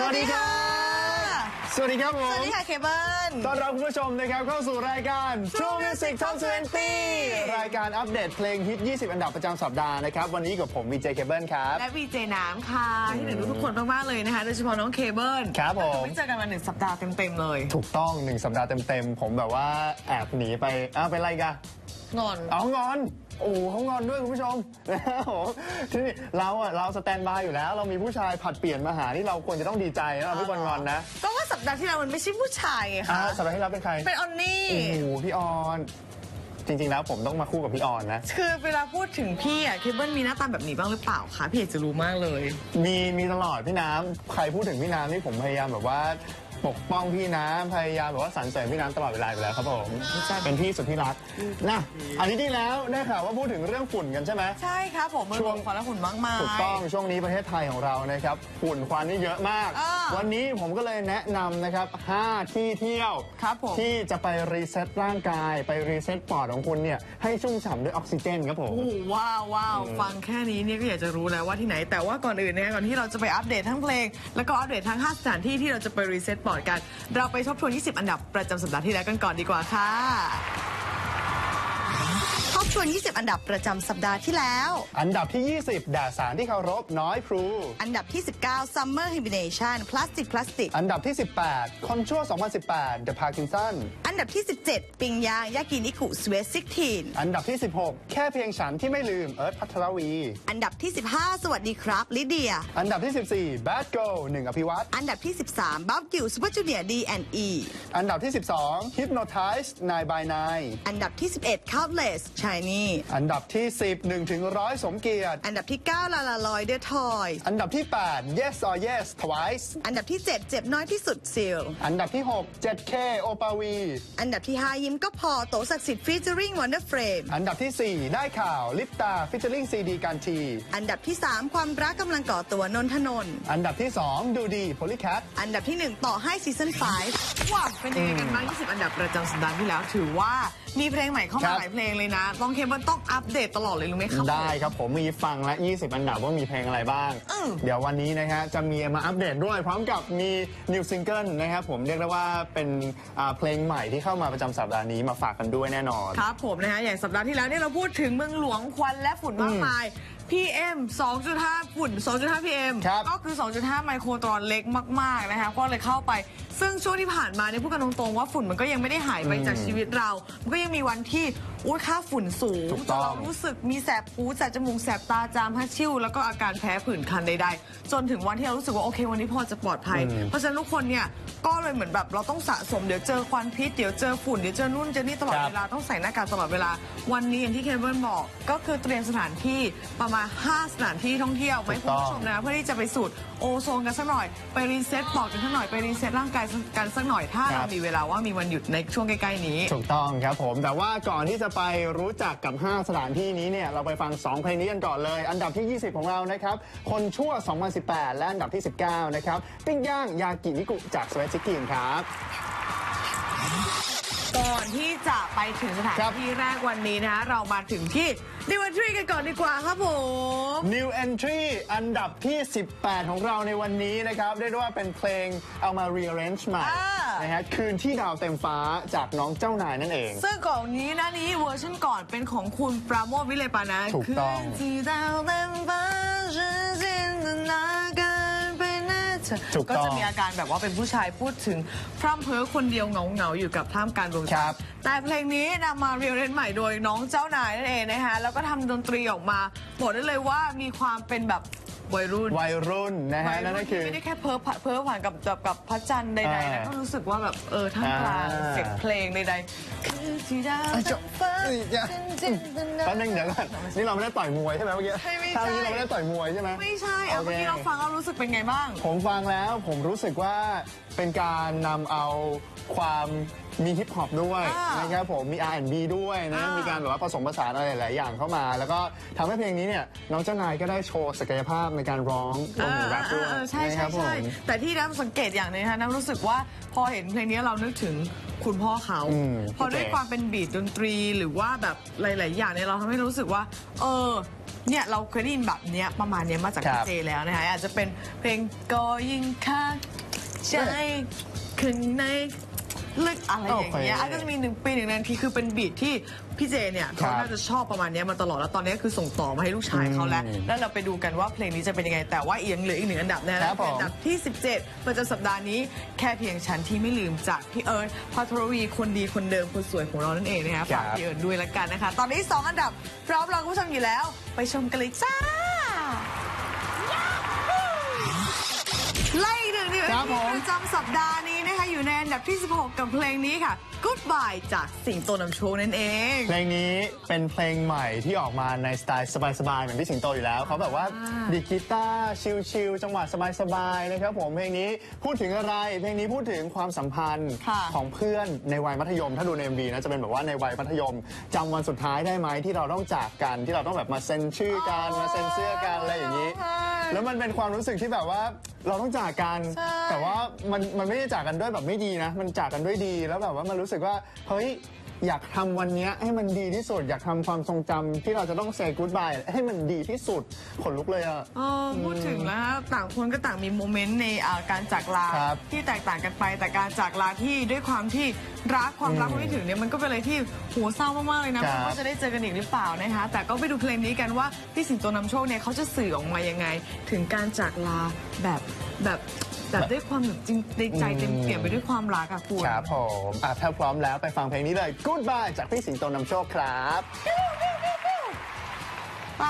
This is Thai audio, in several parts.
สวัสดีครับสวัสดีครับผสวัมสดีค่ะเคเบิล ต้อนรับคุณผู้ชมนะครับเข้าสู่รายการ True Music Top 20 รายการอัปเดตเพลงฮิต 20 อันดับประจำสัปดาห์นะครับ วันนี้กับผมวีเจเคเบิลครับ และวีเจน้ำค่ะที่หนึ่งทุกคนมาก ๆ เลยนะคะ โดยเฉพาะน้องเคเบิลครับผม ไม่เจอกันมาหนึ่งสัปดาห์เต็ม ๆ เลย ถูกต้องหนึ่งสัปดาห์เต็มๆ ผมแบบว่าแอบหนีไปอ้าวเป็นไรกันงอน เอางอน โอ้เขางอนด้วยคุณผู้ชมนะครับผมที่นี่เราอะเราสแตนบายอยู่แล้ว เรามีผู้ชายผัดเปลี่ยนมาหาที่เราควรจะต้องดีใจนะเราไม่ควรงอนนะก็ว่าสัปดาห์ที่แล้วมันไม่ใช่ผู้ชายไงอ่าค่ะสัปดาห์ที่แล้วเป็นใครเป็นออนนี่ โอ้โหพี่ออน จริง ๆ แล้วผมต้องมาคู่กับพี่ออนนะ คือเวลาพูดถึงพี่อะเคเบิลมีหน้าตาแบบนี้บ้างหรือเปล่าคะพี่อยากจะรู้มากเลย มีมีตลอดพี่น้ำใครพูดถึงพี่น้ำนี่ผมพยายามแบบว่า ปกป้องพี่น้ำพยายามแบบว่าสรรเสริญพี่น้ำตลอดเวลาอยู่แล้วครับผมใช่เป็นพี่สุดที่รักนะอันนี้ที่แล้วได้ข่าวว่าพูดถึงเรื่องฝุ่นกันใช่ไหมใช่ครับผมมันช่วงควันและฝุ่นมากมายถูกต้องช่วงนี้ประเทศไทยของเรานะครับฝุ่นควันนี่เยอะมากอ่าวันนี้ผมก็เลยแนะนำนะครับ 5 ที่เที่ยวครับผมที่จะไปรีเซ็ตร่างกาย ไปรีเซ็ตปอดของคุณเนี่ยให้ชุ่มฉ่ำด้วยออกซิเจนครับผมโอ้โหว้าวว้าวฟังแค่นี้เนี่ยก็อยากจะรู้แล้วว่าที่ไหน แต่ว่าก่อนอื่นเนี่ยก่อนที่เราจะไปอัปเดตทั้งเพลง แล้วก็อัปเดตทั้ง 5 สถานที่ที่เราจะไปรีเซ็ตบอร์ตกัน เราไปทบทวน 20 อันดับประจำสัปดาห์ที่แล้วกันก่อนดีกว่าค่ะ บทวน 20 อันดับประจำสัปดาห์ที่แล้ว อันดับที่ 20 ด่าสารที่เคารพน้อยพลูอันดับที่ 19 Summer Hibernation พลาสติกพลาสติก อันดับที่ 18คอนชั่ว 2018 The Parkinson อันดับที่ 17 ปิงยางยากินิคุสเวซิกทีนอันดับที่ 16 แค่เพียงฉันที่ไม่ลืมเอิร์ธพัทรวี อันดับที่ 15 สวัสดีครับลิเดีย อันดับที่ 14 Bad Girl หนึ่งอภิวัตรอันดับที่ 13บัฟกิวซูเปอร์จูเนียร์ D&E อันดับที่ 12 Hypnotize 9 by 9อันดับที่ 11 Countless Shiny อันดับที่ 10 1ถึง100 สมเกียรติ อันดับที่ 9 ลาลาลอยเดอะทอย อันดับที่ 8 Yes or Yes Twice อันดับที่ 7 เจ็บน้อยที่สุดซิล อันดับที่ 6 7K โอปาวี อันดับที่ 5 ยิ้มก็พอโตศักดิ์สิทธิ์ฟีเจอริงวันเดอร์เฟรม อันดับที่ 4 ได้ข่าวลิปตาฟิชเชอร์ลิงซีดีการทีอันดับที่ 3 ความรักกำลังก่อตัวนนทนนท์อันดับที่ 2 ดูดีโพลิแคทอันดับที่ 1 ต่อให้ซีซั่น5ว้าวเป็นยังไงกันบ้าง20 อันดับประจำสัปดาห์ที่แล้วถือว่ามีเพลงใหม่เข้าครัมาบหลายเพลงเลยนะลองเคมันต้องอัปเดตตลอดเลยรู้ไหมครับ ได้ครับผมมีฟังและ 20 อันดับว่ามีเพลงอะไรบ้างอืมเดี๋ยววันนี้นะฮะจะมีมาอัปเดตด้วย พร้อมกับมีนิวซิงเกิลนะครับผมเรียกได้ว่าเป็นอ่าเพลงใหม่ที่เข้ามาประจำสัปดาห์นี้มาฝากกันด้วยแน่นอน ครับผมนะฮะอย่างสัปดาห์ที่แล้วเนี่ยเราพูดถึงเมืองหลวงควันและฝุ่นมากมาย PM 2.5 ฝุ่น 2.5 PM ครับก็คือ 2.5 ไมโครตรอนเล็กมาก ๆ นะคะก็เลยเข้าไป ซึ่งช่วงที่ผ่านมาเนี่ยพูดกันตรง ๆ ว่าฝุ่นมันก็ยังไม่ได้หายไปจากชีวิตเรา มันก็ยังมีวันที่อุ้ยค่าฝุ่นสูงถูกจต้นอง เรารู้สึกมีแสบหูแสบจมูกแสบตาจามฮัดชิ่วแล้วก็อาการแพ้ผื่นคันใด ๆ จนถึงวันที่เรารู้สึกว่าโอเควันนี้พอจะปลอดภัย เพราะฉะนั้นทุกคนเนี่ยก็เลยเหมือนแบบเราต้องสะสมเดี๋ยวเจอควันพิษเดี๋ยวเจอฝุ่นเดี๋ยวเจอนู่นเจอนี่ตลอดครับ เวลาต้องใส่หน้ากากตลอดเวลา วันนี้อย่างที่เคเบิลบอกก็คือเตรียมสถานที่ประมาณ5 สถานที่ท่องเที่ยวไหมถูคุณกต้อง ผู้ชมนะเพื่อที่จะไปสูดโอโซนกันสักหน่อย ไปรีเซ็ตปอดกันสักหน่อยไปรีเซ็ตร่างกายกันสักหน่อยถ้าครัเราบมีเวลาว่ามีวันหยุดในช่วงใกล้ๆนี้ ถูกต้องครับผม แต่ว่าก่อนที่จะไปรู้จักกับ 5 สถานที่นี้เนี่ย เราไปฟัง 2 เพลงนี้กันก่อนเลย อันดับที่ 20 ของเรานะครับ คนชั่ว 2018 และอันดับที่ 19 นะครับ ปิ้งย่าง ยากินิกุจากสวีทชิกินครับ ก่อนที่จะไปถึงสถานครับ ที่แรกวันนี้นะคะเรามาถึงที่ดิวันทรีกันก่อนดีกว่าครับผม New Entry อันดับที่ 18 ของเราในวันนี้นะครับเรียกได้ว่าเป็นเพลงเอามา rearrange ใหม่อ่านะฮะคืนที่ดาวเต็มฟ้าจากน้องเจ้านายนั่นเอง ซึ่งก่อนนี้นะนี้เวอร์ชันก่อนเป็นของคุณปราโมทวิเลปานะถูกต้อง คืนที่ดาวเต็มฟ้าฉัน เธอถูกก็ต้องจะมีอาการแบบว่าเป็นผู้ชายพูดถึงพร่ำเพ้อคนเดียวเหงาเหงาๆอยู่กับท่ามกลางดวงคจัรันบทร์แต่เพลงนี้นำมาเรียนเล่นใหม่โดยน้องเจ้านายนั่นเองนะคะแล้วก็ทำดนตรีออกมาบอกได้เลยว่ามีความเป็นแบบ วัยรุ่นวัยรุ่นนะฮะวัยนั่นรุ่ก็นคืที่อไม่ได้แค่เพ้อผ่าเพ้อผ่านกับกับกับพระจันทร์ใดๆนะอ่าก็รู้สึกว่าแบบเออท่ามกลางอ่าเสียงเพลงใดๆคือที่ดาวเอ้ยเต็จะมฟ้าเอ้ยจะฉันจินตนาแป๊บนึงเดี๋ยวก่อนนี่เราไม่ได้ต่อยมวยใช่ไหมเมื่อกี้ใช่ไม่ใช่ท่านี้เราไม่ได้ต่อยมวยใช่ไหมไม่ใช่เอาโอเคเมื่อกี้เราฟังเรารู้สึกเป็นไงบ้าง ผมฟังแล้วผมรู้สึกว่า เป็นการนำเอาความมีฮิปฮอปด้วยอ่านนะครับผมมี R&B ด้วยนะอ่ามีมีการแบบว่าผสมผสานอะไรหลาย ๆ อย่างเข้ามา แล้วก็ทำให้เพลงนี้เนี่ยน้องเจ้านายก็ได้โชว์ศักยภาพในการร้องรวมถึงแรปด้วยเออเออใช่นะคใช่รับผใช่ม แต่ที่น้ำสังเกตอย่างหนึงนะคะน้ำรู้สึกว่าพอเห็นเพลงนี้เรานึกถึงคุณพ่อเขาอืมพอด้วยโอเคความเป็นบีทดนตรีหรือว่าแบบหลาย ๆ อย่างเนี่ยเราทำให้รู้สึกว่า เออ เนี่ยเราเคยได้ยินแบบเนี้ยประมาณเนี้ยมาจากครัพี่บเจแล้วนะคะอาจจะเป็นเพลงก็ยิ่งค่า ใจข้างในลึกอะไรอย่างเงี้ยโอเคอาจจะมีหนึ่งปีหนึ่งนาทีคือเป็นบีทที่พี่เจเนี่ยครัเขาบน่าจะชอบประมาณเนี้ยมาตลอดแล้วตอนนี้คือส่งต่อมาให้ลูกชายเขาแล้ว อืมแล้วเราไปดูกันว่าเพลงนี้จะเป็นยังไง แต่ว่าอีกยังเหลืออีกหนึ่งอันดับนะครัและบผม อันดับที่ 17 ประจำสัปดาห์นี้แค่เพียงฉันที่ไม่ลืมจากพี่เอิร์ธพัทรวีคนดีคนเดิมคนสวยของเรานั่นเองนะคะฝากพี่เอิร์ธด้วยละกันนะคะ ตอนนี้2อันดับพร้อมรอคุณผู้ชมอยู่แล้ว ไปชมกันเลยจ้า ครับผม ประจำสัปดาห์นี้นะคะอยู่ในอันดับที่ 16 กับเพลงนี้ค่ะ Goodbye จากสิงโตนำโชคนั่นเอง เพลงนี้เป็นเพลงใหม่ที่ออกมาในสไตล์สบายๆเหมือนพี่สิงโตอยู่แล้ว เขาแบบว่าอ่าดีดกีตาร์ชิลๆจังหวะสบายๆนะครับผมเพลงนี้พูดถึงอะไร เพลงนี้พูดถึงความสัมพันธ์ค่ะของเพื่อนในวัยมัธยม ถ้าดูใน MV นะจะเป็นแบบว่าในวัยมัธยมจำวันสุดท้ายได้ไหมที่เราต้องจากกันที่เราต้องแบบมาเซ็นชื่อกันมาเซ็นเสื้อกันอะไรอย่างนี้ แล้วมันเป็นความรู้สึกที่แบบว่าเราต้องจากกัน ใช่ แต่ว่ามันมันไม่ได้จากกันด้วยแบบไม่ดีนะ มันจากกันด้วยดีแล้วแบบว่ามันรู้สึกว่าเฮ้ยอยากทำวันเนี้ยให้มันดีที่สุด อยากทำความทรงจำที่เราจะต้องเซ y กู o ดบายให้มันดีที่สุดขนลุกเลยอะ เออพูดถึงแล้วต่างคนก็ต่างมีโมเมนต์ในอ่าการจากลาครับที่แตกต่างกันไป แต่การจากลาที่ด้วยความที่รักความรักอืมไม่ถึงเนี่ยมันก็เป็นอะไรที่โหัวเศร้ามากๆเลยนะครัเพบราะว่าจะได้เจอกันอีกหรือเปล่านะคะแต่ก็ไปดูเพลงนี้กันว่าพี่สิงโตนำโชคเนี่ยเขาจะสื่อออกมายังไง ถึงการจากลาแบบแบบ แบบด้วยความแบบจริงในใจเต็มเปี่ยมไปด้วยความรักอะคุณ ครับผมอะถ้าพร้อมแล้วไปฟังเพลงนี้เลย Goodbye จากพี่สิงโตนำโชคครับ ไป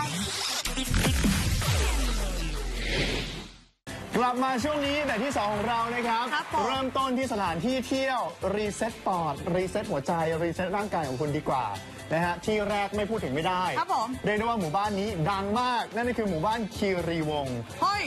กลับมาช่วงนี้แบบที่ 2 ของเรานะครับ ครับผม เริ่มต้นที่สถานที่เที่ยว รีเซ็ตปอด รีเซ็ตหัวใจ รีเซ็ตร่างกายของคุณดีกว่านะฮะที่แรกไม่พูดถึงไม่ได้ครับผม เรียกได้ว่าหมู่บ้านนี้ดังมาก นั่นก็คือหมู่บ้านคีรีวงศ์เฮ้ย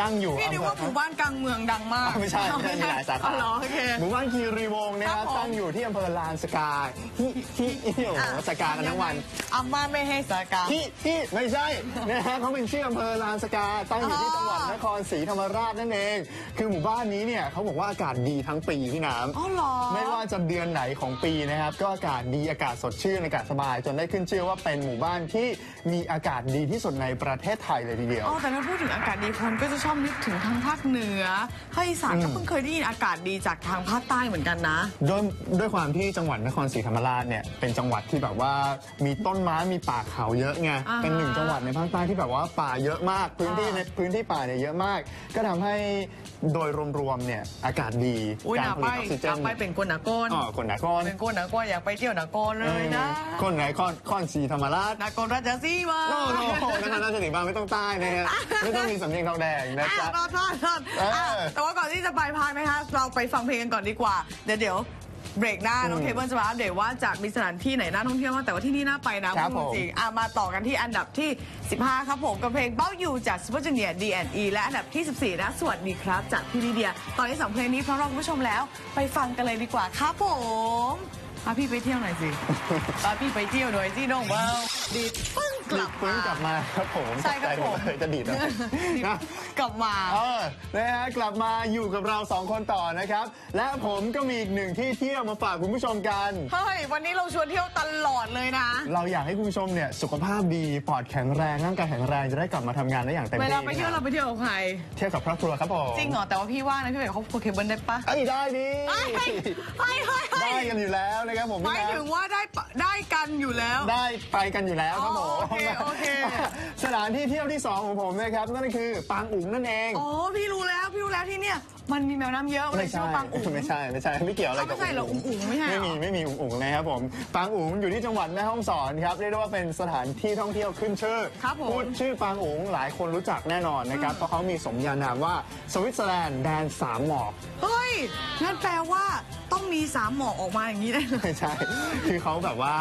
ตั้งอยู่พี่นึกว่าหมู่บ้านกลางเมืองดังมากไม่ใช่ไม่ใช่มีหลายสาอ๋ขาอเหรอโอเค หมู่บ้านคีรีวงศ์นะคครัรับบผม ตั้งอยู่ที่อำเภอลานสกาฮิฮิโอ้โหสกากันทั้งวัน อาม่าไม่ให้สกา ที่ที่ไม่ใช่นะฮะเขาเป็นชื่ออำเภอลานสกาตั้งอยู่ที่จังหวัดนครศรีธรรมราชนั่นเอง คือหมู่บ้านนี้เนี่ยเขาบอกว่าอากาศดีทั้งปีพี่น้ำอ๋อเหรอ ไม่ว่าจะเดือนไหนของปีนะครับ ก็อากาศดีอากาศสดชื่นอากาศสบาย จนได้ขึ้นชื่อว่าเป็นหมู่บ้านที่มีอากาศดีที่สุดในประเทศไทยเลยทีเดียว อ๋อแต่ถ้าพูดถึงอากาศดีคนก็จะชอบนึกถึงทางภาคเหนือภาคอีสานก็เพิ่งเคยได้ยินอากาศดีจากทางภาคใต้เหมือนกันนะ ด้วยด้วยความที่จังหวัดนครศรีธรรมราชเนี่ยเป็นจังหวัดที่แบบว่ามีต้นไม้มีป่าเขาเยอะไงอ่าฮะเป็นหนึ่งจังหวัดในภาคใต้ที่แบบว่าป่าเยอะมาก พื้นที่อ่า ในพื้นที่ป่าเนี่ยเยอะมากก็ทำให้โดยรวมๆเนี่ยอากาศดีอุ้ยหการนาผไปลิตออกซิเจหนานไปเป็นคนหนากอนอ๋อคนหนากอนเป็นคนหนากอนอยากไปเที่ยวหนากอนเลยนะคนไหนคอนคอนศรีธรรมราช หนากอนราชสีมาโอ้โหนั่นน่าจะถึงบ้างไม่ต้องใต้นะฮะไม่ต้องมีสำเนียงทองแดงนะอะจ๊ะรอดรอดรอดเอออะแต่ว่าก่อนที่จะไปพักนะคะ เราไปฟังเพลงกันก่อนดีกว่า เดี๋ยวเดี๋ยว เบรกหน้าน้องอืมเคเบิลจะมาอัปเดตว่าจากมีสถานที่ไหนน่าท่องเที่ยวบ้างแต่ว่าที่นี่น่าไปนะครับพูดผม จริงๆอะมาต่อกันที่อันดับที่ 15 ครับผมกับเพลงเบ้าอยู่จากซูเปอร์จูเนียร์ D&E และอันดับที่ 14 นะ สวัสดีครับจากพี่ลิเดีย ตอนนี้สองเพลงนี้พร้อมรองคุณผู้ชมแล้ว ไปฟังกันเลยดีกว่าครับผม พาพี่ไปเที่ยวหน่อยสิพาพี่ไปเที่ยวหน่อยสิน้องเบ้าดีดปึ้งกลับฟื้มานกลับมาครับผมใช่ครับตกใจหมดผมเลยจะดีดอะไรนะ กลับมา เออนะฮะกลับมาอยู่กับเราสองคนต่อนะครับ และผมก็มีอีกหนึ่งที่เที่ยวมาฝากคุณผู้ชมกัน เฮ้ย วันนี้เราชวนเที่ยวตลอดเลยนะ เราอยากให้คุณผู้ชมเนี่ยสุขภาพดีปอดแข็งแรงร่างกายแข็งแรงจะได้กลับมาทำงานได้อย่างเต็มเวที่ลาไปเที่ยวเราไปเที่ยวกับใคร เที่ยวกับครอบครัวครับผมจริงเหรอ แต่ว่าพี่ว่างนะพี่เป็นครอบครัวเคเบิลได้ปะเอ้ยได้ดิเฮ้ยเฮ้ยเฮ้ยเฮ้ยได้กันอยู่แล้วนะครับผมหมายถึงว่าได้ปะได้กันอยู่แล้ว ได้ไปกันอยู่แล้วครับผมอ๋อโอเคโอเค สถานที่เที่ยวที่สองของผมนะครับนั่นก็คือปางอุ๋งนั่นเองอ๋อพี่รู้แล้วพี่รู้แล้วที่เนี่ย มันมีแมวน้ำเยอะมันเลยชื่อว่าปังอุ๋งไม่ใช่ไม่ใช่ไม่เกี่ยวอะไรกับอ้าวไม่ใช่เหรออุ๋งอุ๋งไม่ใช่เหรอ ไม่มีไม่มีอุ๋งอุ๋งนะครับผมปางอุ๋งอยู่ที่จังหวัดแม่ฮ่องสอนครับเรียกได้ว่าเป็นสถานที่ท่องเที่ยวขึ้นชื่อครับผม พูดชื่อปางอุ๋งหลายคนรู้จักแน่นอนนะครับเพราะเขามีสมญานามว่าสวิตเซอร์แลนด์แดนสามหมอก เฮ้ยนั่นแปลว่าต้อง มีสามหมอกออกมาอย่างนี้ได้เลยไม่ใช่ คือเขาแบบว่า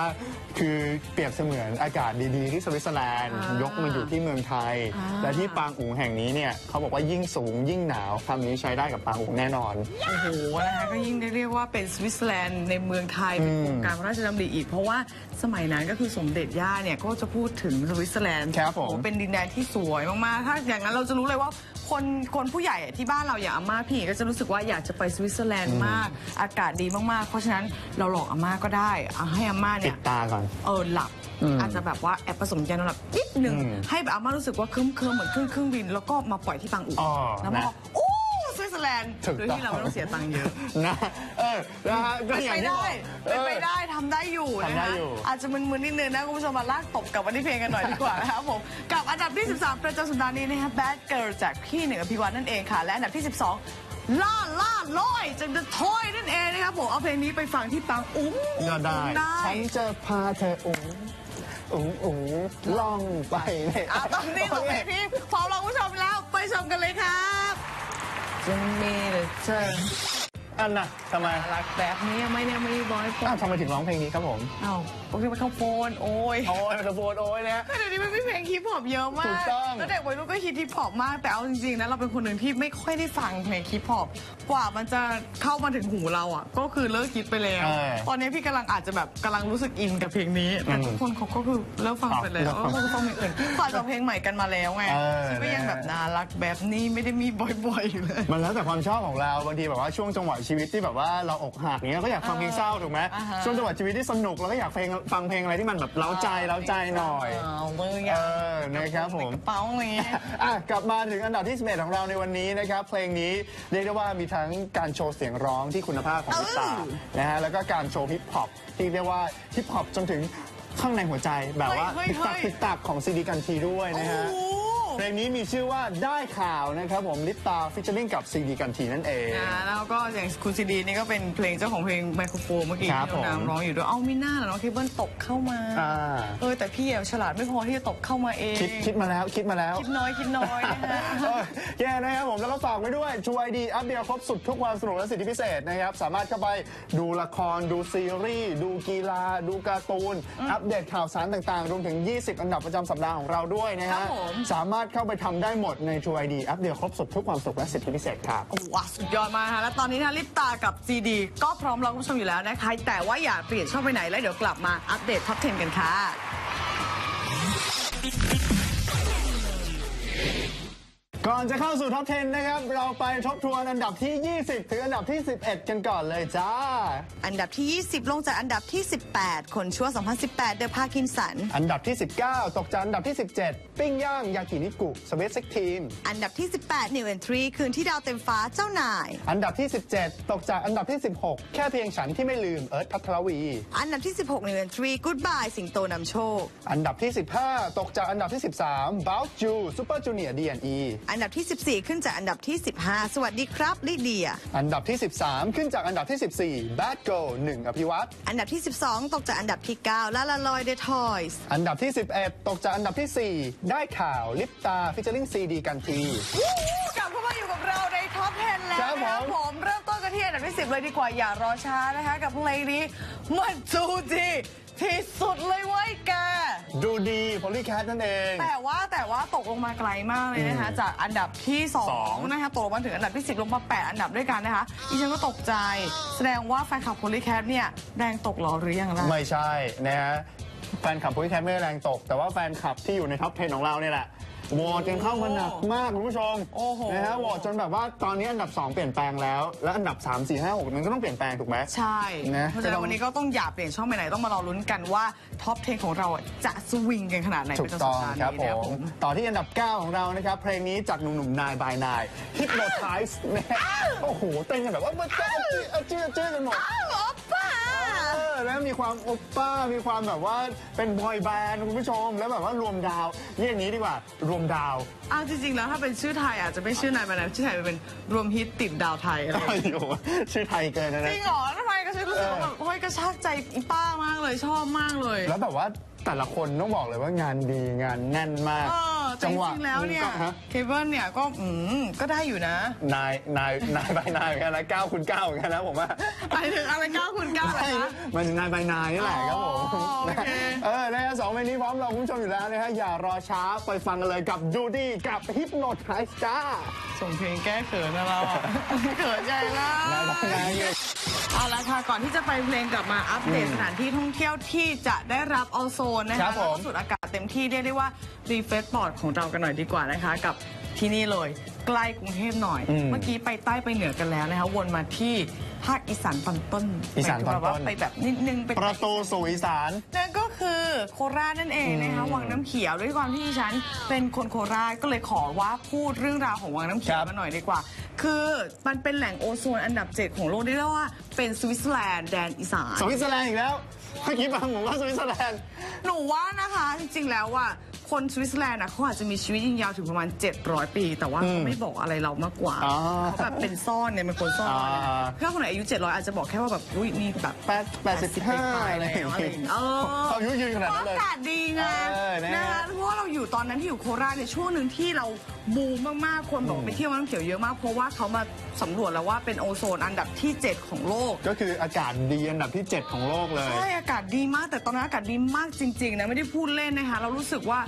คือเปรียบเสมือนอากาศดีๆ ที่สวิตเซอร์แลนด์ อ่ายยกมาอยู่ที่เมืองไทย อ่า และที่ปางอุ๋งแห่งนี้เนี่ยเขาบอกว่ายิ่งสูงยิ่งหนาวคำนี้ใช้ได้กับปางอุ๋งแน่นอน โอ้โหนะคะก็ยิ่งได้เรียกว่าเป็นสวิตเซอร์แลนด์ในเมืองไทย เป็นโครงการพระราชดำริอีก เพราะว่าสมัยนั้นก็คือสมเด็จย่าเนี่ยก็จะพูดถึงสวิตเซอร์แลนด์ครับผม โอ้โหเป็นดินแดนที่สวยมากๆ ถ้าอย่างนั้นเราจะรู้เลยว่าคนคนผู้ใหญ่อะที่บ้านเราอย่างอาม่าพี่ก็จะรู้สึกว่าอยากจะไปสวิตเซอร์แลนด์มาก อากาศดีมากๆ เพราะฉะนั้นเราหลอกอาม่าก็ได้เอาให้อาม่าปิเนี่ดย ตาก่อน เออหลับอืมอาจจะแบบว่าแอบผสมยานอนหลับนิดหนึ่งอืมให้แบบอาม่ารู้สึกว่าเคลิ้มเคลิ้มๆเหมือนขึ้นเครื่องบิน แล้วก็มาปล่อยที่ปังอูอ๋อแล้วมานะก็โอ้สวิตเซอร์แลนด์ถูกโดยต้อง ที่เราไม่ต้องเสียตังค์เยอะนะเออนะฮะก็เป็นอย่าไปงที่บได้อกเป็นไปเออได้ทำได้อยู่นะทำได้คะอยู่ อาจจะมึนๆนิดนึงนะคุณผู้ชมมาลากตบกับวันนี้เพลงกันหน่อยดีกว่านะครับผมกับอันดับที่ 13 ประจำสัปดาห์นี้นะครับ Bad Girl จากพี่หนึ่งอภิวัตนั่นเองค่ะ และอันดับที่ 12 ล่าล่าลอยจาก The Toy นั่นเองนะครับผมเอาเพลงนี้ไปฟังที่ปังอุ้งอุ้งก็ได้อุ้งได้ฉันจะพาเธออุ้งอุ้งอุ้งล่องไปเนี่ยอะตอนนี้ตรงเพลงพี่พร้อมเราคุณผู้ชมแล้วไปชมกันเลยครับ จะมีแต่เธอ อันน่ะทำไมรักแบบนี้ไม่เนี่ยไม่บอยปอ้าวทำไมถึงร้องเพลงนี้ครับผมเอ้าปกติมันเข้าโฟนโอ้ยโอ้ยมันจะโบนโอ้ยเนี่ยก็เดี๋ยวนี้มันมีเพลงฮิปฮอปเยอะมากถูกต้อง แล้วเด็กวัยรุ่นก็ฮิตฮิปฮอปมากแต่เอาจริงๆนะเราเป็นคนหนึ่งที่ไม่ค่อยได้ฟังเพลงฮิปฮอปกว่ามันจะเข้ามาถึงหูเราอะ ก็คือเลิกคิดไปแล้วเออตอนนี้พี่กำลังอาจจะแบบกำลังรู้สึกอินกับเพลงนี้แต่อืมทุกคนเขาก็คือเลิกฟังไปแล้วเลิกฟังก็คือฟังเพลงอื่นฝ่ายจากเพลงใหม่กันมาแล้วไงเออ ฉันก็ยังแบบน่ารักแบบนี้ไม่ได้มีบ่อยๆอยู่เลย มันแล้วแต่ความชอบของเราบางทีแบบว่าช่วงจังหวะชีวิตที่แบบว่าเราอกหักเนี้ยก็อยากฟังเพลงเศร้าถูกไหมอ่าฮะ ช่วงจังหวะชีวิตที่สนุกเราก็อยากเพลงฟังเพลงอะไรที่มันแบบเล้าใจเล้าใจหน่อยเอามือเอยังอนะครับผมกระเป๋าอะไรอย่างเงี้ยอะกลับมาถึงอันดับที่ 11 ของเราในวันนี้นะครับ เพลงนี้เรียกได้ว่ามีทั้งการโชว์เสียงร้องที่คุณภาพของลิตาเออนะฮะแล้วก็การโชว์ฮิปฮอปที่เรียกว่าฮิปฮอปจนถึงข้างในหัวใจแบบว่าเฮ้ยติกเฮ้ตักยติกตักของซีดีกันทีด้วยนะฮะ โอ้โห เพลงนี้มีชื่อว่าได้ข่าวนะครับผมลิปตาฟิชเชอร์ลิงกับซีดีกันทีนั่นเอง นะแล้วก็อย่างคุณซีดีนี่ก็เป็นเพลงเจ้าของเพลงไมโครโฟนเมื่อกี้ครับที่น้องผม น้ำร้องอยู่ด้วย เอ้ามีหน้าเหรอน้องเคเบิลตกเข้ามา อ่าเออแต่พี่อะฉลาดไม่พอที่จะตกเข้ามาเอง คิดคิดมาแล้วคิดมาแล้ว คิดน้อยคิดน้อยนะฮะเออแย่นะครับผมแล้วก็ฝากไว้ด้วยชูไอดีอัปเดตครบสุดทุกความสนุกและสิทธิพิเศษนะครับ สามารถเข้าไปดูละครดูซีรีส์ ดูกีฬา ดูการ์ตูน อัปเดตข่าวสารต่างๆ รวมถึง 20 อันดับประจำสัปดาห์ของเราด้วยนะครัฮะบผม สามารถเข้าไปทำได้หมดในชูไอดีอัปเดตครบสุดทุกความสุขและสิทธิพิเศษครับ โอ้โหว้าวสุดยอดมากนะคะและตอนนี้นะลิปตากับซีดีก็พร้อมรองคุณผู้ชมอยู่แล้วนะคะ แต่ว่าอย่าเปลี่ยนช่องไปไหนแล้วเดี๋ยวกลับมาอัปเดตท็อป10กันค่ะ ก่อนจะเข้าสู่ท็อป 10 นะครับ เราไปทบทวนอันดับที่ 20 ถึงอันดับที่ 11 กันก่อนเลยจ้า อันดับที่ 20 ลงจากอันดับที่ 18 คนชั่ว 2018 เดอะพาคินสัน อันดับที่ 19 ตกจากอันดับที่ 17 ปิ้งย่าง ยากินิกุสเวตเซ็กทีม อันดับที่ 18 New Entry คืนที่ดาวเต็มฟ้าเจ้านาย อันดับที่ 17 ตกจากอันดับที่ 16 แค่เพียงฉันที่ไม่ลืมเอิร์ธพัทรวี อันดับที่ 16 New Entry Goodbye สิงโตนำโชค อันดับที่ 15 ตกจากอันดับที่ 13 Bout You Super Junior D&E อันดับที่ 14 ขึ้นจากอันดับที่ 15 สวัสดีครับลิเดีย อันดับที่ 13 ขึ้นจากอันดับที่ 14 Bad Girl 1 อภิวัตรอันดับที่ 12 ตกจากอันดับที่ 9 ลาลาลอยเดอะทอยส์อันดับที่ 11 ตกจากอันดับที่ 4 ได้ข่าวลิปตาฟิชเชอร์ลิงซีดีกันทีกลับเข้ามาอยู่กับเราในท็อป10แล้วครับนะผมผมเริ่มต้นกันที่อันดับที่ 10 เลยดีกว่าอย่ารอช้านะคะ กับเพลงนี้มันจูจีที่สุดเลยเว้ยแก ดูดีโพลีแคทนั่นเอง แต่ว่าแต่ว่าตกลงมาไกลมากเลยนะคะจากอันดับที่สอง2นะคะตกลงมาถึงอันดับที่ 10 ลงมา 8 อันดับด้วยกันนะคะอีฉันก็ตกใจ แสดงว่าแฟนคลับโพลีแคทเนี่ยแรงตกเหรอหรือยังล่ะไม่ใช่นะฮะแฟนคลับโพลีแคทไม่ได้แรงตก แต่ว่าแฟนคลับที่อยู่ในท็อป10ของเราเนี่ยแหละ โหวตกันเข้ามาหนักมากคุณผู้ชมโอ้โห นะฮะโหวตจนแบบว่าตอนนี้อันดับ 2 เปลี่ยนแปลงแล้ว แล้วอันดับ 3 4 5 6 มันก็ต้องเปลี่ยนแปลงถูกไหม ใช่ นะเพราะฉะนั้นวันนี้ก็ต้องอย่าเปลี่ยนช่องไปไหน ต้องมารอลุ้นกันว่าท็อป 10 ของเราอะจะสวิงกันขนาดไหนถูเป็นกสัต้องปดาห์ครับนี้ผนะครับมผมต่อที่อันดับ 9 ของเรานะครับ เพลงนี้จากหนุ่มๆนายบายนายฮิปโนไทส์นะฮะโอ้โห เต้นกันแบบว่ามันเต้นเอาจื้อเอาจื้อกันหมด อ้าวโอป้า เออแล้วมีความโอปป้า มีความแบบว่าเป็นบอยแบนด์คุณผู้ชม แล้วแบบว่ารวมดาวเรียกอย่างนี้ดีกว่ารวมดาวอ้าวจริงๆ แล้วถ้าเป็นชื่อไทยอาจจะไม่ชื่อนายมานะชื่อไทยเป็นรวมฮิตติดดาวไทยอะไรอย่างเงี้ยโอ้โหชื่อไทยเกินนะจนะ ริงเหรอทำไมก็ฉันรู้สึกว่าแบบเฮ้ยกระชากใจอีป้ามากเลยชอบมากเลย แล้วแบบว่าแต่ละคนต้องบอกเลยว่างานดีงานแน่นมาก เออ แต่จริงๆแล้วเนี่ยก็ฮะ เคเบิลเนี่ยก็อืมก็ได้อยู่นะนายนายนายใบนายเหมือนกันนะเก้าคูณเก้าเหมือนกันนะผมว่า หมายถึงอะไรก้าวคุณก้าวอะไรนะมันนายใบนายนี่แหละครับผมอ๋อโอเค เออนะฮะสองเพลงนี้พร้อมเราคุณผู้ชมอยู่แล้วนะฮะ อย่ารอช้าไปฟังกันเลยกับดูดี้กับฮิปโนไทส์จ้าส่งเพลงแก้เขินนะเราอะเขินใหญ่แล้นายใบนายเนี่ย เอาละค่ะ ก่อนที่จะไปเพลงกลับมาอัปเดตสถานที่ท่องเที่ยวที่จะได้รับออโซนนะครัคะบแล้วผมก็สูดอากาศเต็มที่เรียกได้ว่ารีเฟรชปอร์ตของเรากันหน่อยดีกว่านะคะ กับที่นี่เลย ใกล้กรุงเทพหน่อย อืมเมื่อกี้ไปใต้ไปเหนือกันแล้วนะคะวนมาที่ภภาคอีสานตอนต้นอีสานตอนต้น หมายถึงแบบว่าไปแบบนิดนึงไป ประตูสู่อีสาน นั่นก็คือโคราชนั่นเองนะคะวังน้ำเขียวด้วยความที่ดิฉันเป็นคนโคราชก็เลยขอว่าพูดเรื่องราวของวังน้ำเขียควรับ มาหน่อยดีกว่า คือมันเป็นแหล่งโอโซนอันดับเจ็ดของโลกได้เรียกว่าเป็นสวิตเซอร์แลนด์แดนอีสาน สวิตเซอร์แลนด์อีกแล้ว เมื่อกี้ฟังผมว่าสวิตเซอร์แลนด์ หนูว่านะคะจริงๆแล้วว่าคนสวิตเซอร์แลนด์อะเขาอาจจะมีชีวิตยืนยาวถึงประมาณ 700 ปี แต่ว่าเขาไม่บอกอะไรเรามากกว่าอ๋อ เขาแบบเป็นซ่อนเนี่ยเป็นคนซ่อนอ่าถ้าคนไหนอายุ 700 อาจจะบอกแค่ว่าแบบอุ้ยนี่แบบ แปดแปดสิบห้า80อะไรอย่างอะไรเงี้อย่างเงี้ยยเออเขาอายุยืนขนาดนั้นเลย อากาศดีไงเออนะนะคะเพราะว่าเราอยู่ตอนนั้นที่อยู่โคราชในยช่วงหนึ่งที่เราบูมมากๆ คนบอกไปเที่ยวน้ำเขียวเยอะมาก เพราะว่าเขามาสำรวจแล้วว่าเป็นโอโซนอันดับที่ 7 ของโลก ก็คืออากาศดีอันดับที่ 7 ของโลกเลย ใช่อากาศดีมาก แต่ตอนนั้นอากาศดีมากจริงๆนะไม่ได้พูดเล่นนะคะเรารู้สึกว่า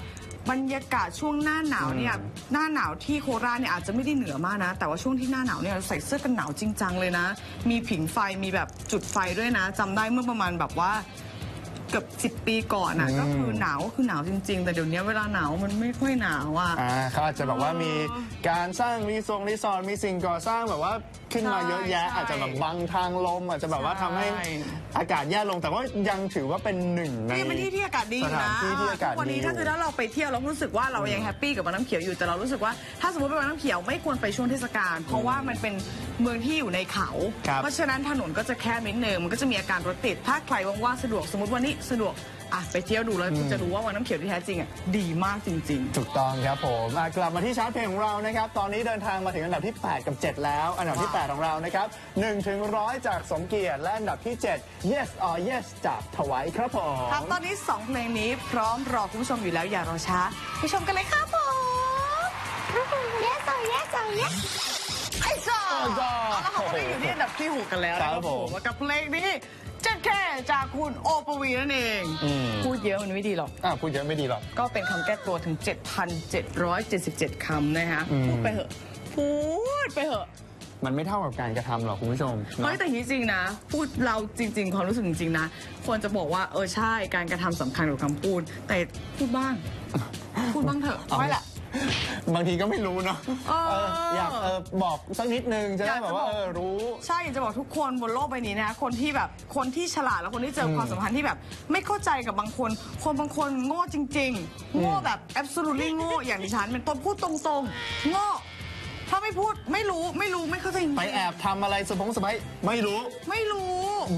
บรรยากาศช่วงหน้าหนาวเนี่ยหน้าหนาวที่โคราชเนี่ยอาจจะไม่ได้เหนือมากนะ แต่ว่าช่วงที่หน้าหนาวเนี่ยเราใส่เสื้อกันหนาวจริงจังเลยนะ มีผิงไฟมีแบบจุดไฟด้วยนะจำได้เมื่อประมาณแบบว่าเกือบสิบ10ปีก่อนอะอืมก็คือหนาวก็คือหนาวจริง ๆ แต่เดี๋ยวนี้เวลาหนาวมันไม่ค่อยหนาวอะอ่าเขาอาจจะแบบว่ามีการสร้างรีสอร์ทรีสอร์ทมีสิ่งก่อสร้างแบบว่า ขึ้นมาเยอะแยะ ใช่อาจจะแบบบังทางลมอาจจะแบบว่าทำให้ใช่ อากาศแย่ลงแต่ว่ายังถือว่าเป็นหนึ่งใน นี่เป็นที่ที่อากาศดีอยู่สถานะนที่ที่อากาศทุวันนี้ดีอยู่ถ้าคือถ้าเราไปเที่ยวเรารู้สึกว่าเรายังแฮปปี้กับวังน้ำเขียวอยู่แต่เรารู้สึกว่าถ้าสมมติไปวังน้ำเขียวไม่ควรไปช่วงเทศกาลเพราะว่ามันเป็นเมืองที่อยู่ในเขา ครับเพราะฉะนั้นถนนก็จะแคบนิดนึงมันก็จะมีอาการรถติดถ้าใครว่างๆสะดวกสมมติวันนี้สะดวก อะไปเที่ยวดูแล้วคุณจะรู้ว่าวังน้ำเขียวที่แท้จริงอะดีมากจริง ถูกต้องครับผมอะกลับมาที่ชาร์ตเพลงของเรานะครับ ตอนนี้เดินทางมาถึงอันดับที่ 8 กับ 7 แล้ว อันดับที่ 8 ของเรานะครับ1ถึง100 จากสมเกียรติและอันดับที่ 7 yes or yes จากถวายครับผม ๆครับตอนนี้สองเพลงนี้พร้อมรอคุณผู้ชมอยู่แล้วอย่ารอช้าไปชมกันเลยครับผม yes or yes or yes ไอ้จ้าไอ้จ้าแล้วเขาก็ได้อยู่ที่อันดับที่หกกันแล้วนะคครัรับบผผมมกับเพลงนี้เจ็ดแค่จาก คุณโอปวีนั่นเอง อืมพูดเยอะมันไม่ดีหรอก อะพูดเยอะไม่ดีหรอก ก็เป็นคำแก้ตัวถึง 7,777 คำนะฮะอืม พูดไปเหอะ พูดไปเหอะ มันไม่เท่ากับการกระทำหรอกคุณผู้ชมเนอะเฮ้ยแต่จริงๆนะ พูดเราจริง ๆ ความรู้สึกจริง ๆ นะ ควรจะบอกว่าเออใช่การกระทำสำคัญกว่าคำพูด แต่พูดบ้าง พูดบ้างเถอะเอาไม่ละ บางทีก็ไม่รู้เนาะเออ เอออยากเออบอกสักนิดนึงจะอได้ยากจะแบบว่าบอกเออรู้ ใช่อยากจะบอกทุกคนบนโลกใบนี้นะคนที่แบบคนที่ฉลาดและคนที่เจอความสัมพันธ์ที่แบบ ไม่เข้าใจกับบางคน คนบางคนโง่จริง ๆ โง่แบบ absolutely โง่อย่างดิฉันเป็นต้นพูดตรงๆ โง่ ถ้าไม่พูดไม่รู้ไม่รู้ไม่เข้าใจจริงๆไปแอบทำอะไรสมพงสบายไม่รู้ ไม่รู้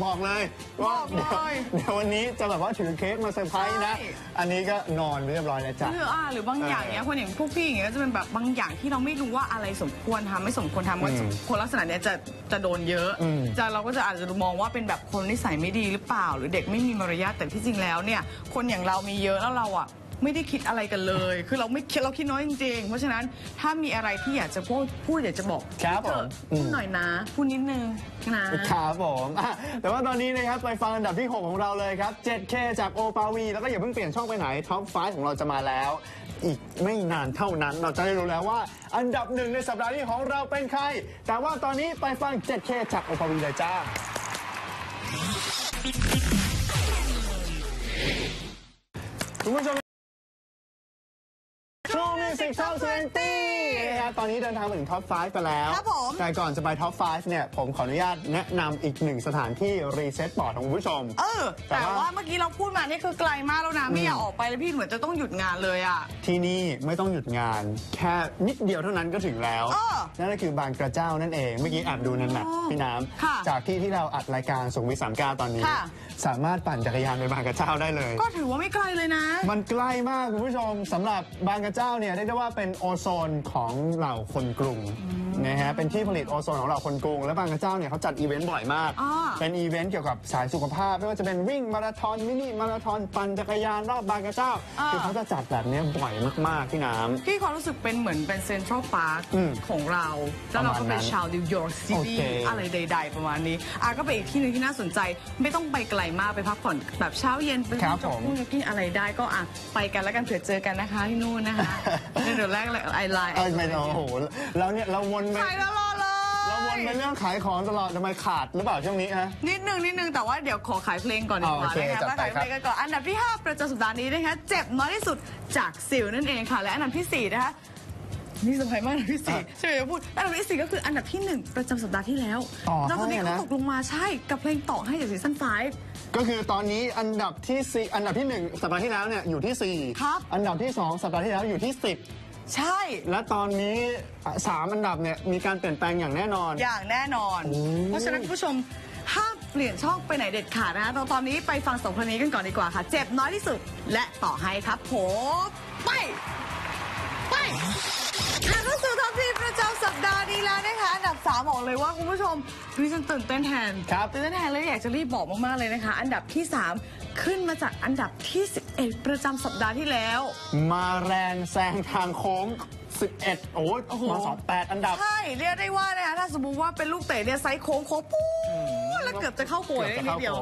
บอกเลยว่าบอกเดี๋ยวเลย เดี๋ยววันนี้จะแบบว่าถือเค้กมาเซอร์ไพรส์นะใช่อันนี้ก็นอนเรียบร้อยแล้วจ้ะ หรืออ่าหรือบางอย่างเนี้ยคนอย่างพวกพี่อย่างเงี้ยก็จะเป็นแบบบางอย่างที่เราไม่รู้ว่าอะไรสมควรทำไม่สมควรทำว่าอืมคนลักษณะเนี้ยจะจะโดนเยอะ อืม จะเราก็จะอาจจะมองว่าเป็นแบบคนนิสัยไม่ดีหรือเปล่า หรือเด็กไม่มีมารยาทแต่ที่จริงแล้วเนี่ย คนอย่างเรามีเยอะแล้วเราอะ ไม่ได้คิดอะไรกันเลย คือเราไม่คิดเราคิดน้อยจริงๆ เพราะฉะนั้นถ้ามีอะไรที่อยากจะพูดพูดอยากจะบอกครับพูดเถอะผมอืมพูดหน่อยนะพูดนิดนึงนะครับผมอะแต่ว่าตอนนี้นะครับไปฟังอันดับที่ 6 ของเราเลยครับ 7K จากโอปาวี แล้วก็อย่าเพิ่งเปลี่ยนช่องไปไหนท็อป5ของเราจะมาแล้ว อีกไม่นานเท่านั้น เราจะได้รู้แล้วว่า อันดับหนึ่งในสัปดาห์นี้ของเราเป็นใคร แต่ว่าตอนนี้ไปฟัง 7K จากโอปาวีเลยจ้าคุณผู้ชม True Music Top 20นะครับตอนนี้เดินทางมาถึงท็อป 5 ไปแล้ว ครับผม แต่ก่อนจะไปท็อป 5 เนี่ย ผมขออนุญาตแนะนำอีกหนึ่งสถานที่รีเซ็ตบอร์ดของคุณผู้ชม เออ แต่แต่ว่าว่าเมื่อกี้เราพูดมานี่คือไกลมากแล้วนะ ไม่อยากออกไปเลยพี่เหมือนจะต้องหยุดงานเลยอะ ที่นี่ไม่ต้องหยุดงาน แค่นิดเดียวเท่านั้นก็ถึงแล้ว เออนั่นก็คือบางกระเจ้านั่นเอง เมื่อกี้แอบดูในแมปอ๋อพี่น้ค่ะำจากที่ที่เราอัดรายการสูงวิทสามก้าตอนนี้ ค่ะ สามารถปั่นจักรยานไปบางกระเจ้าได้เลย ก็ถือว่าไม่ไกลเลยนะ มันใกล้มากคุณผู้ชมสำหรับบางกระเจ้าเนี่ยเรียกได้ว่าเป็นโอโซนของเหล่าคนกรุงนะฮะเป็นที่ผลิตโอโซนของเหล่าคนกรุง และบางกระเจ้าเนี่ยเขาจัดอีเวนต์บ่อยมากอ่าเป็นอีเวนต์เกี่ยวกับสายสุขภาพ ไม่ว่าจะเป็นวิ่งมาราธอนมินิมาราธอนปั่นจักรยานรอบบางกระเจ้า อ่า คือเขาจะจัดแบบเนี้ยบ่อยมากๆพี่น้ำ พี่ความรู้สึกเป็นเหมือนเป็นเซ็นทรัลพาร์คอืมของเรา แล้วเราก็เป็นประมาณนั้นชาวนิวยอร์กซิโอตี้เค อะไรใด ๆ ประมาณนี้ อะก็เป็นอีกที่หนึงที่น่าสนใจ ไม่ต้องไปไกลมากไปพักผ่อนแบบเช้าเย็นไปครับจ็อกผม กิ้งจ็อกกิ้งอะไรได้ก็อะไปกันแล้วกันเผื่อเจอกันนะคะที่นู่นนะคะเดี๋ยวแรกเลยไอไลน์ เออไม่โอ้โหแล้วเนี่ยเราวนไปใช่แล้วรอเลยเราวนไปเรื่องขายของตลอดทำไมขาดหรือเปล่าช่วงนี้ฮะ นิดนึงนิดนึงแต่ว่าเดี๋ยวขอขายเพลงก่อนดีกว่าอ๋อโอเคนะคะจัดมาไปขายครัเพบลงกันก่อนอันดับที่ 5 ประจำสัปดาห์นี้นะคะเจ็บน้อยที่สุดจากซิลนั่นเองค่ะ และอันดับที่4นะคะนี่เซอร์ไพรส์มากอันดับที่สี่อะใช่ไหมจะพูดอันดับที่สี่ก็คืออันดับที่หนึ่งประจำสัปดาห์ที่แล้วต่อให้แล้วตอนนี้นะเขาตกลงมาใช่กับเพลงต่อให้จากซีซั่น5ก็คือตอนนี้อันดับที่สี่อันดับที่หนึ่งสัปดาห์ที่แล้วเนี่ยอยู่ที่สี่ครับอันดับที่สองสัปดาห์ที่แล้วอยู่ที่สิบ ใช่ และตอนนี้อะสามอันดับเนี่ยมีการเปลี่ยนแปลงอย่างแน่นอน อย่างแน่นอน เพราะฉะนั้นคุณผู้ชมห้ามเปลี่ยนช่องไปไหนเด็ดขาดนะคะตอนตอนนี้ไปฟังสองเพลงนี้กันก่อนดีกว่าค่ะ เจ็บน้อยที่สุด และต่อให้ครับผมไป ไป สัปดาห์นี้แล้วนะคะอันดับ3บอกเลยว่าคุณผู้ชมดิฉันตื่นเต้นแทนครับ ตื่นเต้นแทนเลยอยากจะรีบบอกมาก ๆ เลยนะคะ อันดับที่ 3 ขึ้นมาจากอันดับที่ 11 ประจำสัปดาห์ที่แล้ว มาแรงแซงทางโค้ง 11 โอ้ยโอ้โหมาสองแปดอันดับ ใช่ เรียกได้ว่านะคะถ้าสมมติว่าเป็นลูกเตะเนี่ยไซส์โค้งโค้งปู๊ดแล้วเกือบจะเข้าโกยได้นิดเดียวเกือบจะเข้าโกยอีกนิดเดียว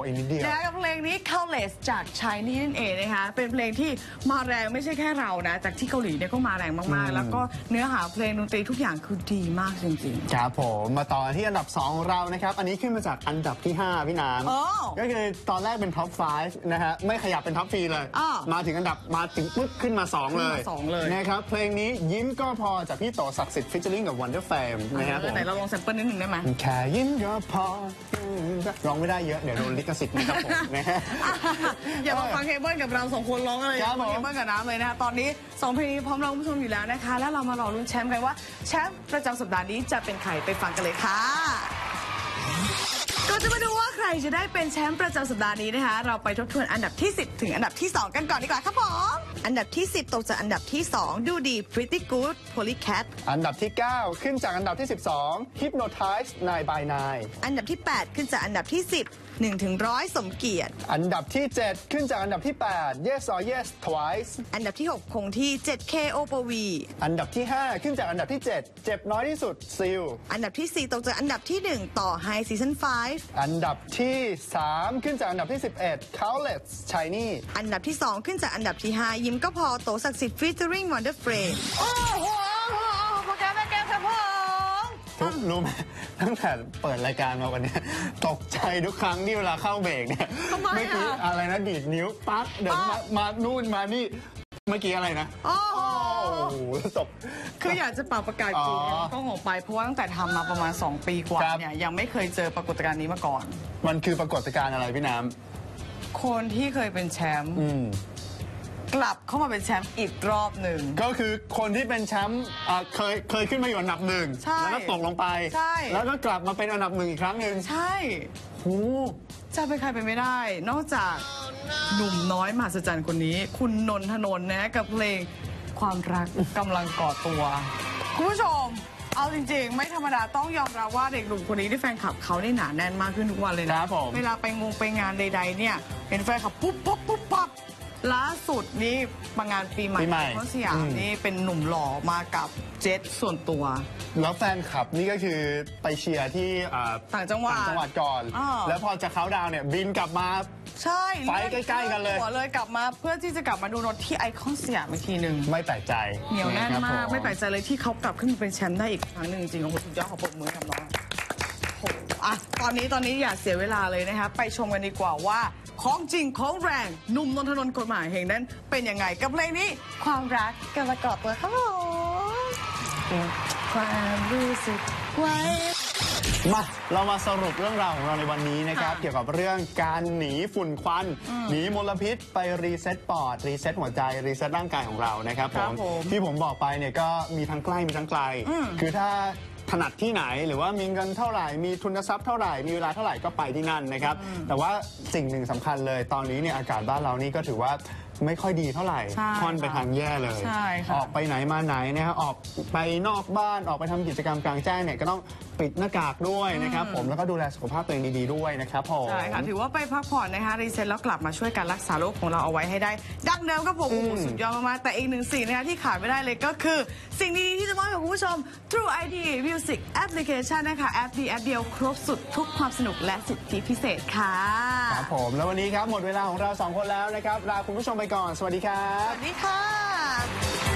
นะคะกับเพลงนี้ Colors จาก Chinese นั่นเองนะคะเป็นเพลงที่มาแรงไม่ใช่แค่เรานะ จากที่เกาหลีเนี่ยก็มาแรงมากๆ แล้วก็เนื้อหาเพลงดนตรีทุกอย่างคือดีมากจริงครับผมมาต่อที่อันดับ 2 ของเรานะครับ อันนี้ขึ้นมาจากอันดับที่ 5 พี่น้ำโอ้ก็คือตอนแรกเป็นท็อป 5 นะฮะไม่ขยับเป็นท็อปฟีเลยอ้อมาถึงอันดับมาถึงปุ๊บขึ้นมา 2 เลยขึ้นมาสองเลยนะครับเพลงนี้ยิ้มก็พอจากพี่โตศักดิ์สิทธิ์ฟิชเชอร์ลิงกับ Wonder Fame ๆนะครับเอผอมไหนเราลองแซมเปิลนิดหนึ่งได้ไหมแค่ยิ้มก็พอร้องไม่ได้เยอะเดี๋ยวโดนลิขสิทธิ์นะครับผมนะฮะ อย่ามาฟังเคเบิลกับเราสองคนร้องอะไรครับผมเคเบิลกับน้ำเลยนะคะตอนนี้สองเพลงนี้พร้อมเราคุณผู้ชมอยู่แล้วนะคะ แล้วเรามารอลุ้นแชมป์กันว่าแชมป์ประจำสัปดาห์นี้จะเป็นใครไปฟังกันเลยค่ะก่อนจะมาดูว่าใค รจะได้เป็นแชมป์ประจำสัปดาห์นี้นะคะ เราไปทบทวนอันดับที่ 10 ถึงอันดับที่ 2 กันก่อนดีกว่าครับผม อันดับที่ 10 ตกจากอันดับที่ 2 ดูดี Pretty Good Polycat อันดับที่ 9 ขึ้นจากอันดับที่ 12 Hypnotize 9 by 9อันดับที่ 8 ขึ้นจากอันดับที่ 10 1ถึงร้อยสมเกียรติ อันดับที่ 7 ขึ้นจากอันดับที่ 8 Yes or Yes Twice อันดับที่ 6 คงที่ 7K o p v อันดับที่ 5 ขึ้นจากอันดับที่ 7 เจ็บน้อยที่สุดซิลอันดับที่ 4 ตกจากอันดับที่ 1 ต่อ High Season 5 อันดับที่ 3 ขึ้นจากอันดับที่ 11 Countless Shiny อันดับที่ 2 ขึ้นจากอันดับที่ 5 ยิ้มก็พอโตศักดิ์สิทธิ์ featuring Wonder Frame โอ้โหโปรแกรมแม่แก้วครับผมทุกรู้ไหมตั้งแต่เปิดรายการมาวันเนี้ยตกใจทุกครั้งที่เวลาเข้าเบรกเนี่ยทำไมอะเมื่อกี้อะไรนะดีดนิ้วปั๊กเดี๋ยวมามานู่นมานี่ เมื่อกี้อะไรนะ โอ้โหโอ้โหตกคืออยากจะเป่าประกาศจริงอ๋อต้องออกไปเพราะว่าตั้งแต่ทำมาประมาณ 2 ปีกว่าครับ เนี่ยยังไม่เคยเจอปรากฏการณ์นี้มาก่อน มันคือปรากฏการณ์อะไรพี่น้คนที่เคยเป็นแชมป์ำอืม กลับเข้ามาเป็นแชมป์อีกรอบหนึ่ง ก็คือคนที่เป็นแชมป์อ่าเคยเคยขึ้นมาอยู่อันดับหนึ่งใช่แล้วก็ตกลงไป ใช่ แล้วก็กลับมาเป็นอันดับหนึ่งอีกครั้งหนึ่งใช่ โอ้จะเป็นใครไปไม่ได้ นอกจาก หนุ่มน้อยมหัศจรรย์คนนี้ คุณนนทนนท์นะกับเพลงความรักกำลังก่อตัว คุณผู้ชม เอาจริงๆ ไม่ธรรมดาต้องยอมรับว่าเด็กหนุ่มคนนี้ที่แฟนคลับเขาได้หนาแน่นมากขึ้นทุกวันเลยคนะรับผม เวลาไปงงไปงานใดๆเนี่ยเป็นแฟนคลับปุ๊บปุ๊บปุ๊บปั๊บล่าสุดนี่มางานปีใหม่ปีใหม่เขาสยามอืม นี่เป็นหนุ่มหล่อมากับเจ็ตส่วนตัว แล้วแฟนคลับนี่ก็คือไปเชียร์ที่อ่าต่างจังหวัดต่างจังหวัดก่อนอ้าวแล้วพอจะเขาน์ดาวน์เนี่ยบินกลับมา ใช่ไฟล์ใกล้ๆกันเลย หัวเลยกลับมาเพื่อที่จะกลับมาดูรถที่ไอคอนสยามอีกทีหนึ่งไม่แปลกใจเหนียวแน่นมากครับผไม่แปลกใจเลยที่เขากลับขึ้นมาเป็นแชมป์ได้อีกครั้งหนึ่งจริงๆโอ้โหสุดยอดขอปรบมือกับน้องโอ้โหอะตอนนี้ตอนนี้อย่าเสียเวลาเลยนะคะไปชมกันดีกว่าว่า ของจริงของแรงหนุ่มนนทนนท์กฎหมายแห่งนั้น เป็นยังไงกับเพลงนี้ ความรักกันละกอบตัวครับผมความรู้สึกไว้ มาเรามาสรุปเรื่องราวของเราในวันนี้นะครับค่ะเกี่ยวกับเรื่องการหนีฝุ่นควัน หนีมลพิษไปรีเซ็ตปอด รีเซ็ตหัวใจ รีเซ็ตร่างกายของเรานะครับครับผมผมที่ผมบอกไปเนี่ยก็มีทั้งใกล้มีทั้งไกลอืมคือถ้าถนัดที่ไหนหรือว่ามีเงินเท่าไหร่ มีทุนทรัพย์เท่าไหร่ มีเวลาเท่าไหร่ก็ไปที่นั่นนะครับ แต่ว่าสิ่งหนึ่งสำคัญเลย ตอนนี้เนี่ยอากาศบ้านเรานี่ก็ถือว่าไม่ค่อยดีเท่าไหร่ใช่ค่อนไปทางแย่เลยใช่ค่ะออกไปไหนมาไหนนะครับออกไปนอกบ้านออกไปทำกิจกรรมกลางแจ้งเนี่ยก็ต้อง ปิดหน้ากากด้วยนะครับผมแล้วก็ดูแลสุขภาพตัวเองดีๆด้วยนะครับผมใช่ค่ะถือว่าไปพักผ่อนนะคะรีเซ็ตแล้วกลับมาช่วยการรักษาโรคของเราเอาไว้ให้ได้ ดังเดิมครับผมโอ้โหอืมสุดยอดมากๆแต่อีกหนึ่งสิ่งนะคะที่ขาดไม่ได้เลยก็คือ สิ่งดีๆที่จะมอบให้กับคุณผู้ชม True ID Music Application นะคะแอปดีแอปเดียวครบสุดทุกความสนุกและสิทธิพิเศษค่ะครับผมแล้ววันนี้ครับหมดเวลาของเราสองคนแล้วนะครับลาคุณผู้ชมไปก่อน สวัสดีครัสบวัสดีค่ะ